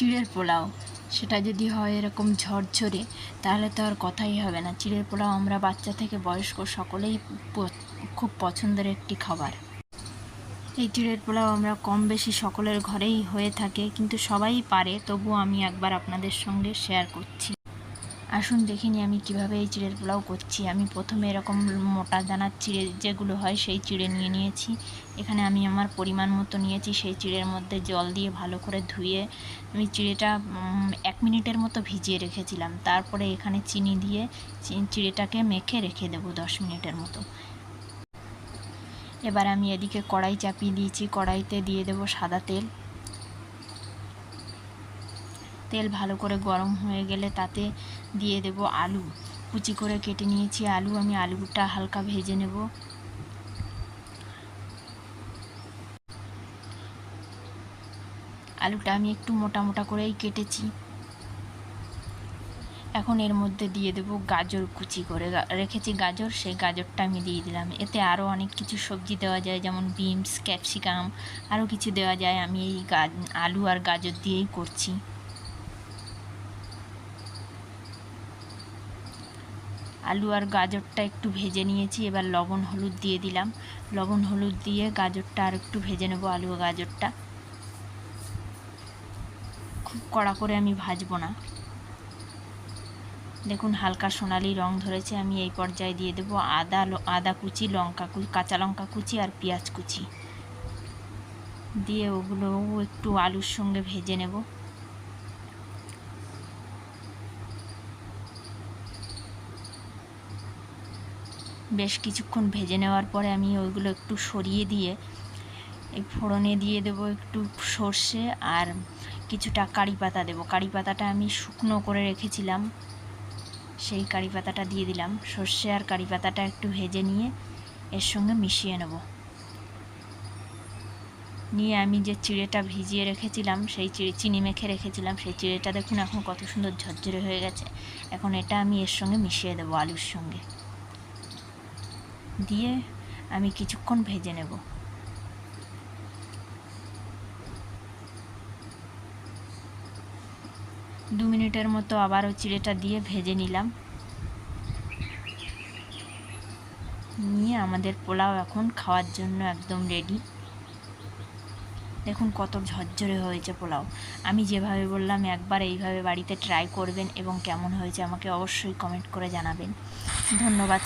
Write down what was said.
চিড়ের পোলাও। সেটা যদি হয় এরকম ঝরঝরে, তাহলে তো আর কথাই হবে না। চিড়ের পোলাও আমরা বাচ্চা থেকে বয়স্ক সকলেই খুব পছন্দের একটি খাবার। এই চিড়ের পোলাও আমরা কম বেশি সকলের ঘরেই হয়ে থাকে, কিন্তু সবাই পারে তবু আমি একবার আপনাদের সঙ্গে শেয়ার করছি। আসুন দেখিনি আমি কীভাবে এই চিড়ের পোলাও করছি। আমি প্রথমে এরকম মোটা দানার চিড়ে যেগুলো হয় সেই চিড়ে নিয়ে নিয়েছি। এখানে আমি আমার পরিমাণ মতো নিয়েছি সেই চিড়ের মধ্যে জল দিয়ে ভালো করে ধুয়ে আমি চিড়েটা এক মিনিটের মতো ভিজিয়ে রেখেছিলাম। তারপরে এখানে চিনি দিয়ে চিড়েটাকে মেখে রেখে দেবো দশ মিনিটের মতো। এবার আমি এদিকে কড়াই চাপিয়ে দিয়েছি। কড়াইতে দিয়ে দেবো সাদা তেল। তেল ভালো করে গরম হয়ে গেলে তাতে দিয়ে দেব আলু। কুচি করে কেটে নিয়েছি আলু, আমি আলুটা হালকা ভেজে নেব। আলুটা আমি একটু মোটা মোটা করেই কেটেছি। এখন এর মধ্যে দিয়ে দেব গাজর কুচি করে। রেখেছি গাজর, সেই গাজরটা আমি দিয়ে দিলাম। এতে আরও অনেক কিছু সবজি দেওয়া যায়, যেমন বিনস, ক্যাপসিকাম, আরও কিছু দেওয়া যায়। আমি এই আলু আর গাজর দিয়েই করছি। আলু আর গাজরটা একটু ভেজে নিয়েছি, এবার লবণ হলুদ দিয়ে দিলাম। লবণ হলুদ দিয়ে গাজরটা আর একটু ভেজে নেব, আলু আর গাজরটা। খুব কড়া করে আমি ভাজবো না। দেখুন, হালকা সোনালি রং ধরেছে, আমি এই পর্যায়ে দিয়ে দেবো আদা আদা কুচি, লঙ্কা কুচি, কাঁচা লঙ্কা কুচি আর পেঁয়াজ কুচি। দিয়ে ওগুলোও একটু আলুর সঙ্গে ভেজে নেব। বেশ কিছুক্ষণ ভেজে নেওয়ার পরে আমি ওইগুলো একটু সরিয়ে দিয়ে এই ফোড়নে দিয়ে দেবো একটু সর্ষে আর কিছুটা কারি পাতা দেবো। কারি পাতাটা আমি শুকনো করে রেখেছিলাম, সেই কারি পাতাটা দিয়ে দিলাম। সর্ষে আর কারি পাতাটা একটু ভেজে নিয়ে এর সঙ্গে মিশিয়ে নেব। নিয়ে আমি যে চিড়েটা ভিজিয়ে রেখেছিলাম, সেই চিড়ে চিনি মেখে রেখেছিলাম, সেই চিড়েটা দেখুন এখন কত সুন্দর ঝরঝরে হয়ে গেছে। এখন এটা আমি এর সঙ্গে মিশিয়ে দেবো আলুর সঙ্গে। দিয়ে আমি কিছুক্ষণ ভেজে নেব। দু মিনিটের মতো আবারও চিড়েটা দিয়ে ভেজে নিলাম। নিয়ে আমাদের পোলাও এখন খাওয়ার জন্য একদম রেডি দেখুন কত ঝরঝরে হয়েছে পোলাও। আমি যেভাবে বললাম, একবার এইভাবে বাড়িতে ট্রাই করবেন এবং কেমন হয়েছে আমাকে অবশ্যই কমেন্ট করে জানাবেন। ধন্যবাদ